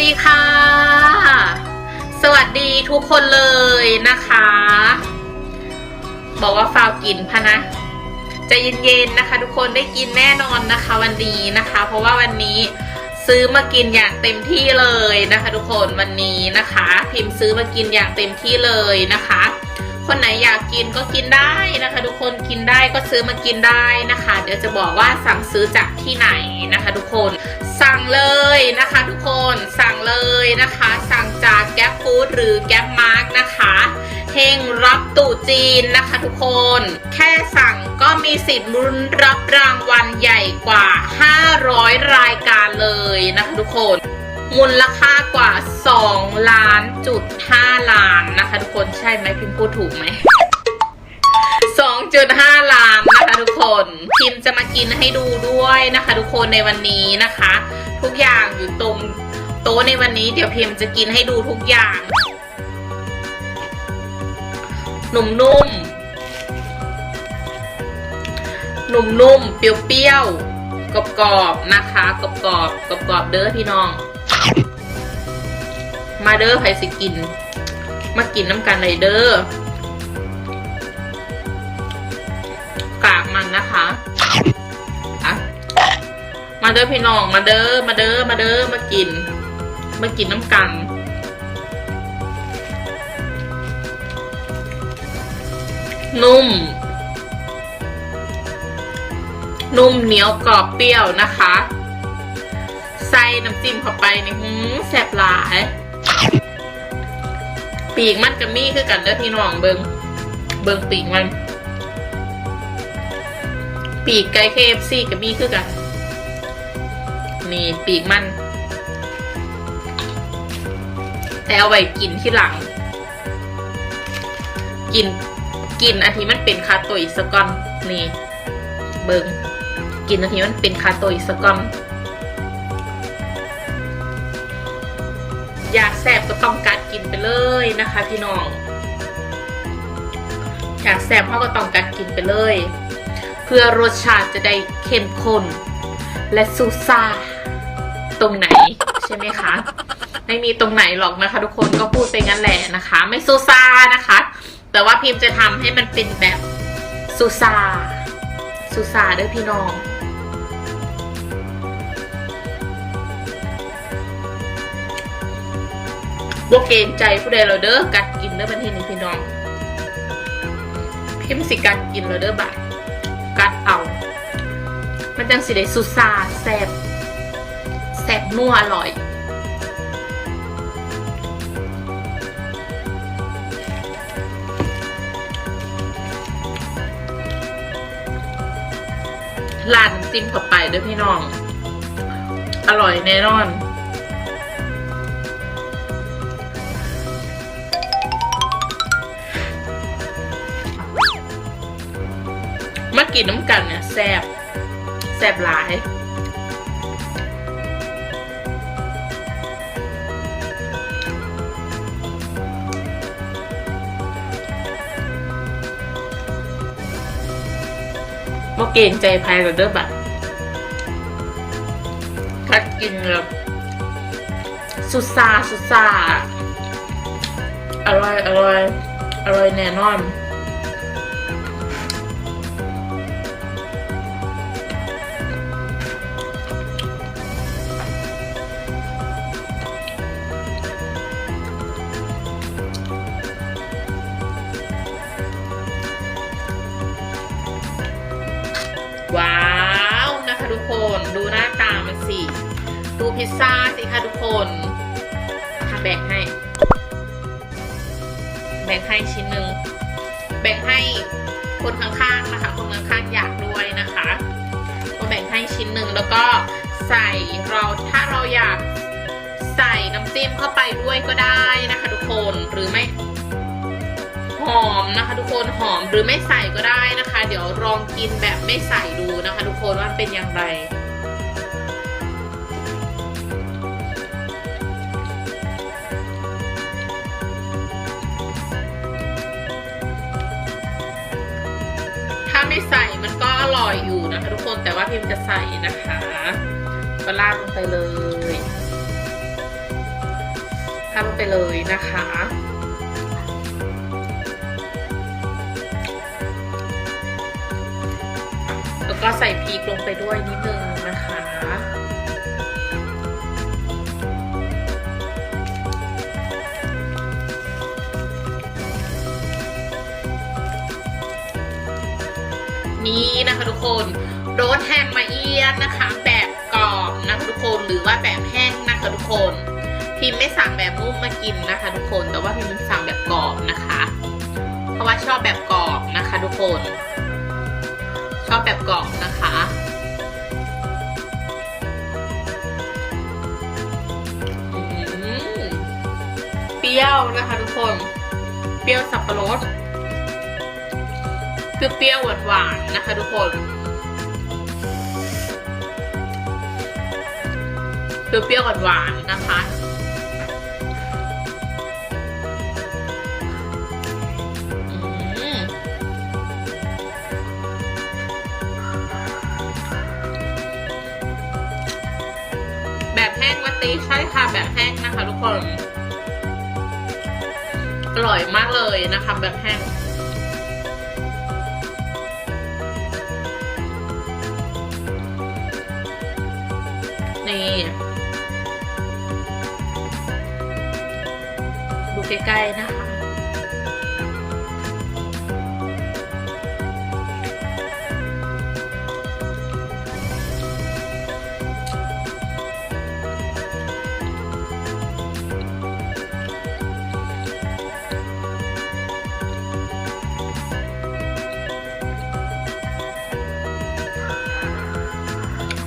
ดีค่ะ สวัสดีทุกคนเลยนะคะ บอกว่าฟาวกินพะนะจะเย็นๆนะคะ ทุกคนได้กินแน่นอนนะคะ วันนี้นะคะ เพราะว่าวันนี้ซื้อมากินอย่างเต็มที่เลยนะคะ ทุกคนวันนี้นะคะ พิมพ์ซื้อมากินอย่างเต็มที่เลยนะคะ คนไหนอยากกินก็กินได้นะคะ ทุกคนกินได้ก็ซื้อมากินได้นะคะ เดี๋ยวจะบอกว่าสั่งซื้อจากที่ไหนนะคะ ทุกคน สั่งเลยนะคะทุกคนสั่งเลยนะคะ สั่งจากแก๊ปฟู้ดหรือแก๊ปมาร์กนะคะเฮงรับตู่จีนนะคะทุกคน แค่สั่งก็มีสิทธิ์ลุ้นรับรางวัลใหญ่กว่า 500 รายการเลยนะคะทุกคนมูลค่ากว่า 2 ล้านจุด5ล้านนะคะทุกคนใช่ไหมพิมพ์พูดถูกไหม2.5 ล้าน ทุกคนพิมจะมากินให้ดูด้วยนะคะ ทุกคนในวันนี้นะคะ ทุกอย่างอยู่ตรงโต๊ะในวันนี้เดี๋ยวพิมจะกินให้ดูทุกอย่างหนุ่มๆหนุ่มๆเปรี้ยวๆกรอบๆนะคะกรอบๆกรอบๆเด้อพี่น้อง มาเด้อไผสิกิน มากินน้ำกันเลยเด้อ มันนะคะอะมาเด้อพี่น้องมาเด้อมาเด้อมาเด้อมากิน มากินน้ำกันนุ่ม นุ่มเหนียวกรอบเปรี้ยวนะคะ ใส่น้ำจิ้มเข้าไปนี่หืมแซ่บหลาย ปีกมันกับมี่คือกันเด้อพี่น้องเบิงเบิงปีกมัน ปีกไก่เคฟซีกับมี่คือกัน นี่ปีกมัน แต่เอาไว้กินที่หลัง กินกินอันที่มันเป็นคาโตอิสกอนนี่ เบิงกินอันที่มันเป็นคาโตอิสกอนอยากแสบก็ต้องกัดกินไปเลยนะคะ พี่น้อง อยากแสบเขาก็ต้องกัดกินไปเลย เพื่อรสชาติจะได้เข้มข้น และซูซ่าตรงไหนใช่ไหมคะ ไม่มีตรงไหนหรอกนะคะ ทุกคนก็พูดไปงั้นแหละนะคะ ไม่ซูซ่านะคะ แต่ว่าพิมพ์จะทำให้มันเป็นแบบซูซ่าซูซ่าเด้อพี่น้องบ่เกรงใจผู้ใดเราเด้อกัดกินเด้อบันทีนี้พี่น้องพิมพ์สิกัดกินเราเด้อบัด กัดเอา มันจังสิได้สุซาแซ่บแซ่บนัวอร่อยลาน้ำจิ้มเข้าไปด้อพี่น้อง อร่อยแน่นอน กินน้ำกันเนี่ยแซบแซบหลายมาเก่งใจภายกับเด้อบัดกัดกินแบบสุดซาสุดซาอร่อยอร่อยอร่อยแน่นอน ว้าวนะคะทุกคนดูหน้าตามันสิ ดูพิซซ่าสิคะทุกคนค่ะแบ่งให้ แบ่งให้ชิ้นหนึ่งแบ่งให้คนข้างๆนะคะคนข้างๆอยากด้วยนะคะก็แบ่งให้ชิ้นหนึ่งแล้วก็ใส่เราถ้าเราอยากใส่น้ำจิ้มเข้าไปด้วยก็ได้นะคะทุกคนหรือไม่ หอมนะคะ ทุกคนหอมหรือไม่ใส่ก็ได้นะคะ เดี๋ยวลองกินแบบไม่ใส่ดูนะคะ ทุกคนว่าเป็นอย่างไรถ้าไม่ใส่มันก็อร่อยอยู่นะคะทุกคนแต่ว่าพิมจะใส่นะคะ ก็ราดลงไปเลยนะคะลงไปเลยนะคะ ก็ใส่พริกลงไปด้วยนิดนึงนะคะนี่นะคะทุกคนโรสแฮมมาเอียนนะคะ แบบกรอบนะคะทุกคนหรือว่าแบบแห้งนะคะทุกคน พิมไม่สั่งแบบนุ่มมากินนะคะ ทุกคนแต่ว่าพิมสั่งแบบกรอบนะคะ เพราะว่าชอบแบบกรอบนะคะ ทุกคน ชอบแบบกรอบนะคะ เปรี้ยวนะคะทุกคน เปรี้ยวสับปะรดคือเปรี้ยวหวานๆนะคะทุกคนคือเปรี้ยวหวานๆนะคะ ตีใช่ค่ะแบบแห้งนะคะทุกคนอร่อยมากเลยนะคะแบบแห้งนี่ดูใกล้ๆนะคะ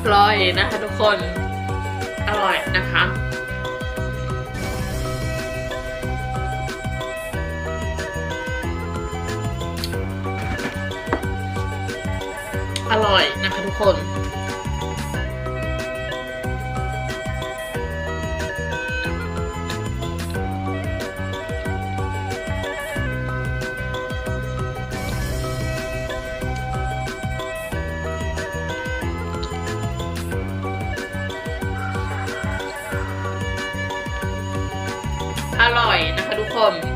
อร่อยนะคะทุกคน อร่อยนะคะอร่อยนะคะทุกคน อ